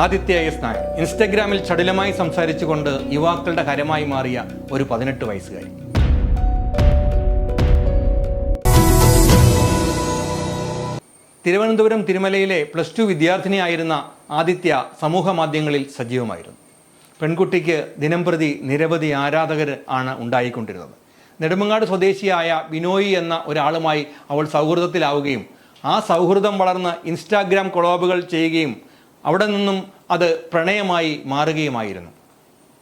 Aditya S Nair ഇൻസ്റ്റഗ്രാമിൽ ചടുലമായി സംസാരിച്ചുകൊണ്ട് യുവാക്കളുടെ ഹരമായി മാറിയ ഒരു പതിനെട്ട് വയസ്സുകാരി. തിരുവനന്തപുരം തിരുമലയിലെ പ്ലസ് ടു വിദ്യാർത്ഥിനിയായിരുന്ന ആദിത്യ സമൂഹ മാധ്യമങ്ങളിൽ സജീവമായിരുന്നു. പെൺകുട്ടിക്ക് ദിനംപ്രതി നിരവധി ആരാധകർ ആണ് ഉണ്ടായിക്കൊണ്ടിരുന്നത്. നെടുമങ്ങാട് സ്വദേശിയായ ബിനോയി എന്ന ഒരാളുമായി അവൾ സൗഹൃദത്തിലാവുകയും ആ സൗഹൃദം വളർന്ന് ഇൻസ്റ്റാഗ്രാം കൊളോബുകൾ ചെയ്യുകയും അവിടെ നിന്നും അത് പ്രണയമായി മാറുകയുമായിരുന്നു.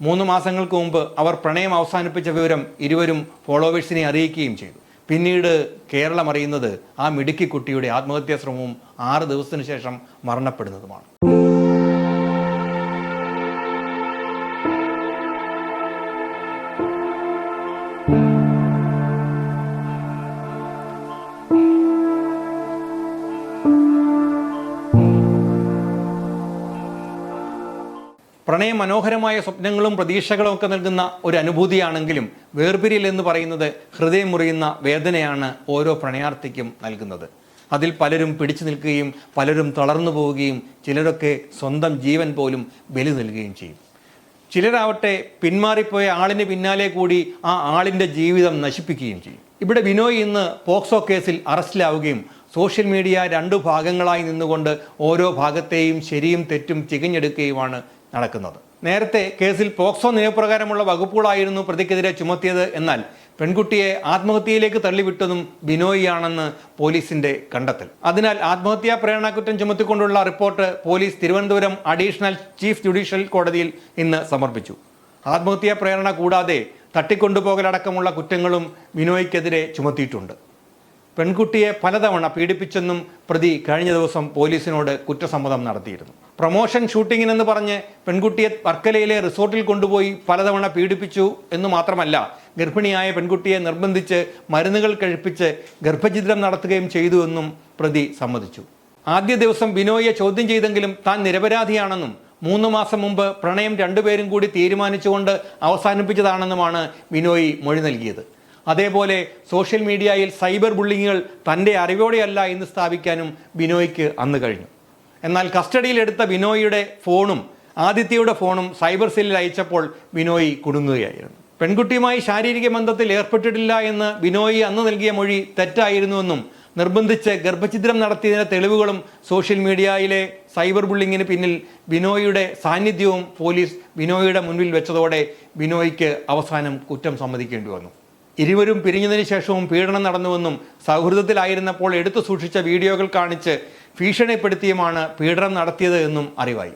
മൂന്ന് മാസങ്ങൾക്ക് മുമ്പ് അവർ പ്രണയം അവസാനിപ്പിച്ച വിവരം ഇരുവരും ഫോളോവേഴ്സിനെ അറിയിക്കുകയും ചെയ്തു. പിന്നീട് കേരളം അറിയുന്നത് ആ മിടുക്കി കുട്ടിയുടെ ആത്മഹത്യാ ശ്രമവും ആറ് ദിവസത്തിനു ശേഷം മരണപ്പെടുന്നതുമാണ്. പ്രണയം മനോഹരമായ സ്വപ്നങ്ങളും പ്രതീക്ഷകളും ഒക്കെ നൽകുന്ന ഒരു അനുഭൂതിയാണെങ്കിലും വേർപിരിയൽ എന്ന് പറയുന്നത് ഹൃദയം മുറിയുന്ന വേദനയാണ് ഓരോ പ്രണയാർത്ഥിക്കും നൽകുന്നത്. അതിൽ പലരും പിടിച്ചു നിൽക്കുകയും പലരും തളർന്നു പോവുകയും ചിലരൊക്കെ സ്വന്തം ജീവൻ പോലും ബലി നൽകുകയും ചെയ്യും. ചിലരാവട്ടെ പിന്മാറിപ്പോയ ആളിന് പിന്നാലെ കൂടി ആ ആളിന്റെ ജീവിതം നശിപ്പിക്കുകയും ചെയ്യും. ഇവിടെ ബിനോയ് ഇന്ന് പോക്സോ കേസിൽ അറസ്റ്റിലാവുകയും സോഷ്യൽ മീഡിയ രണ്ടു ഭാഗങ്ങളായി നിന്നുകൊണ്ട് ഓരോ ഭാഗത്തെയും ശരിയും തെറ്റും ചികഞ്ഞെടുക്കുകയുമാണ് നടക്കുന്നത്. നേരത്തെ കേസിൽ പോക്സോ നിയമപ്രകാരമുള്ള വകുപ്പുകളായിരുന്നു പ്രതിക്കെതിരെ ചുമത്തിയത്. എന്നാൽ പെൺകുട്ടിയെ ആത്മഹത്യയിലേക്ക് തള്ളിവിട്ടതും ബിനോയിയാണെന്ന് പോലീസിന്റെ കണ്ടെത്തൽ. അതിനാൽ ആത്മഹത്യാ പ്രേരണാകുറ്റം ചുമത്തിക്കൊണ്ടുള്ള report police Thiruvananthapuram additional chief judicial കോടതിയിൽ ഇന്ന് സമർപ്പിച്ചു. ആത്മഹത്യാ പ്രേരണ കൂടാതെ തട്ടിക്കൊണ്ടുപോകലടക്കമുള്ള കുറ്റങ്ങളും ബിനോയ്ക്കെതിരെ ചുമത്തിയിട്ടുണ്ട്. പെൺകുട്ടിയെ പലതവണ പീഡിപ്പിച്ചെന്നും പ്രതി കഴിഞ്ഞ ദിവസം പോലീസിനോട് കുറ്റസമ്മതം നടത്തിയിരുന്നു. പ്രൊമോഷൻ ഷൂട്ടിങ്ങിനെന്ന് പറഞ്ഞ് പെൺകുട്ടിയെ വർക്കലയിലെ റിസോർട്ടിൽ കൊണ്ടുപോയി പലതവണ പീഡിപ്പിച്ചു എന്ന് മാത്രമല്ല ഗർഭിണിയായ പെൺകുട്ടിയെ നിർബന്ധിച്ച് മരുന്നുകൾ കഴിപ്പിച്ച് ഗർഭഛിദ്രം നടത്തുകയും ചെയ്തുവെന്നും പ്രതി സമ്മതിച്ചു. ആദ്യ ദിവസം ബിനോയെ ചോദ്യം ചെയ്തെങ്കിലും താൻ നിരപരാധിയാണെന്നും മൂന്ന് മാസം മുമ്പ് പ്രണയം രണ്ടുപേരും കൂടി തീരുമാനിച്ചുകൊണ്ട് അവസാനിപ്പിച്ചതാണെന്നുമാണ് ബിനോയി മൊഴി നൽകിയത്. അതേപോലെ സോഷ്യൽ മീഡിയയിൽ സൈബർ ബുള്ളിങ്ങുകൾ തന്റെ അറിവോടെയല്ല എന്ന് സ്ഥാപിക്കാനും ബിനോയ്ക്ക് അന്ന് കഴിഞ്ഞു. എന്നാൽ കസ്റ്റഡിയിലെടുത്ത ബിനോയിയുടെ ഫോണും ആദിത്യയുടെ ഫോണും സൈബർ സെല്ലിൽ അയച്ചപ്പോൾ ബിനോയി കുടുങ്ങുകയായിരുന്നു. പെൺകുട്ടിയുമായി ശാരീരിക ബന്ധത്തിൽ ഏർപ്പെട്ടിട്ടില്ല എന്ന് ബിനോയി അന്ന് നൽകിയ മൊഴി തെറ്റായിരുന്നുവെന്നും നിർബന്ധിച്ച് ഗർഭഛിദ്രം നടത്തിയതിന്റെ തെളിവുകളും സോഷ്യൽ മീഡിയയിലെ സൈബർ ബുള്ളിങ്ങിന് പിന്നിൽ ബിനോയിയുടെ സാന്നിധ്യവും പോലീസ് ബിനോയിയുടെ മുൻപിൽ വെച്ചതോടെ ബിനോയിക്ക് അവസാനം കുറ്റം സമ്മതിക്കേണ്ടി വന്നു. ഇരുവരും പിരിഞ്ഞതിന് ശേഷവും പീഡനം നടന്നുവെന്നും സൗഹൃദത്തിലായിരുന്നപ്പോൾ എടുത്തു സൂക്ഷിച്ച വീഡിയോകൾ കാണിച്ച് ഭീഷണിപ്പെടുത്തിയുമാണ് പീഡനം നടത്തിയത് എന്നും അറിവായി.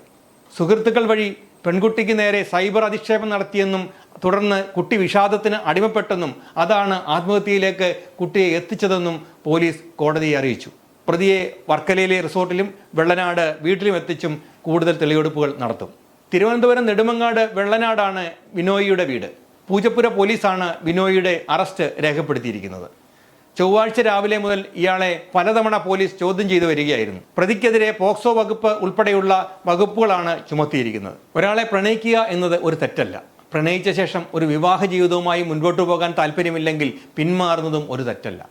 സുഹൃത്തുക്കൾ വഴി പെൺകുട്ടിക്ക് നേരെ സൈബർ അധിക്ഷേപം നടത്തിയെന്നും തുടർന്ന് കുട്ടി വിഷാദത്തിന് അടിമപ്പെട്ടെന്നും അതാണ് ആത്മഹത്യയിലേക്ക് കുട്ടിയെ എത്തിച്ചതെന്നും പോലീസ് കോടതിയെ അറിയിച്ചു. പ്രതിയെ വർക്കലയിലെ റിസോർട്ടിലും വെള്ളനാട് വീട്ടിലും എത്തിച്ചും കൂടുതൽ തെളിവെടുപ്പുകൾ നടത്തും. തിരുവനന്തപുരം നെടുമങ്ങാട് വെള്ളനാടാണ് വിനോയിയുടെ വീട്. പൂജപ്പുര പോലീസാണ് ബിനോയിയുടെ അറസ്റ്റ് രേഖപ്പെടുത്തിയിരിക്കുന്നത്. ചൊവ്വാഴ്ച രാവിലെ മുതൽ ഇയാളെ പലതവണ പോലീസ് ചോദ്യം ചെയ്തു വരികയായിരുന്നു. പ്രതിക്കെതിരെ പോക്സോ വകുപ്പ് ഉൾപ്പെടെയുള്ള വകുപ്പുകളാണ് ചുമത്തിയിരിക്കുന്നത്. ഒരാളെ പ്രണയിക്കുക എന്നത് ഒരു തെറ്റല്ല. പ്രണയിച്ച ശേഷം ഒരു വിവാഹ ജീവിതവുമായി മുൻപോട്ട് പോകാൻ താല്പര്യമില്ലെങ്കിൽ പിന്മാറുന്നതും ഒരു തെറ്റല്ല.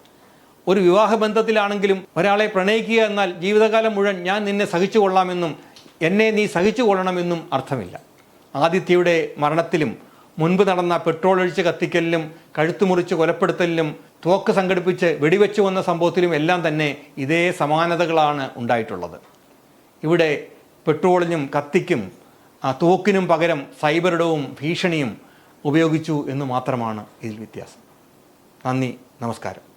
ഒരു വിവാഹ ബന്ധത്തിലാണെങ്കിലും ഒരാളെ പ്രണയിക്കുക എന്നാൽ ജീവിതകാലം മുഴുവൻ ഞാൻ നിന്നെ സഹിച്ചു കൊള്ളാമെന്നും എന്നെ നീ സഹിച്ചു കൊള്ളണമെന്നും അർത്ഥമില്ല. ആദിത്യയുടെ മരണത്തിലും മുൻപ് നടന്ന പെട്രോൾ ഒഴിച്ച് കത്തിക്കലിലും കഴുത്തുമുറിച്ച് കൊലപ്പെടുത്തലിലും തോക്ക് സംഘടിപ്പിച്ച് വെടിവെച്ചു വന്ന സംഭവത്തിലും എല്ലാം തന്നെ ഇതേ സമാനതകളാണ് ഉണ്ടായിട്ടുള്ളത്. ഇവിടെ പെട്രോളിനും കത്തിക്കും തോക്കിനും പകരം സൈബറിടവും ഭീഷണിയും ഉപയോഗിച്ചു എന്ന് മാത്രമാണ് ഇതിൽ വ്യത്യാസം. നന്ദി നമസ്കാരം.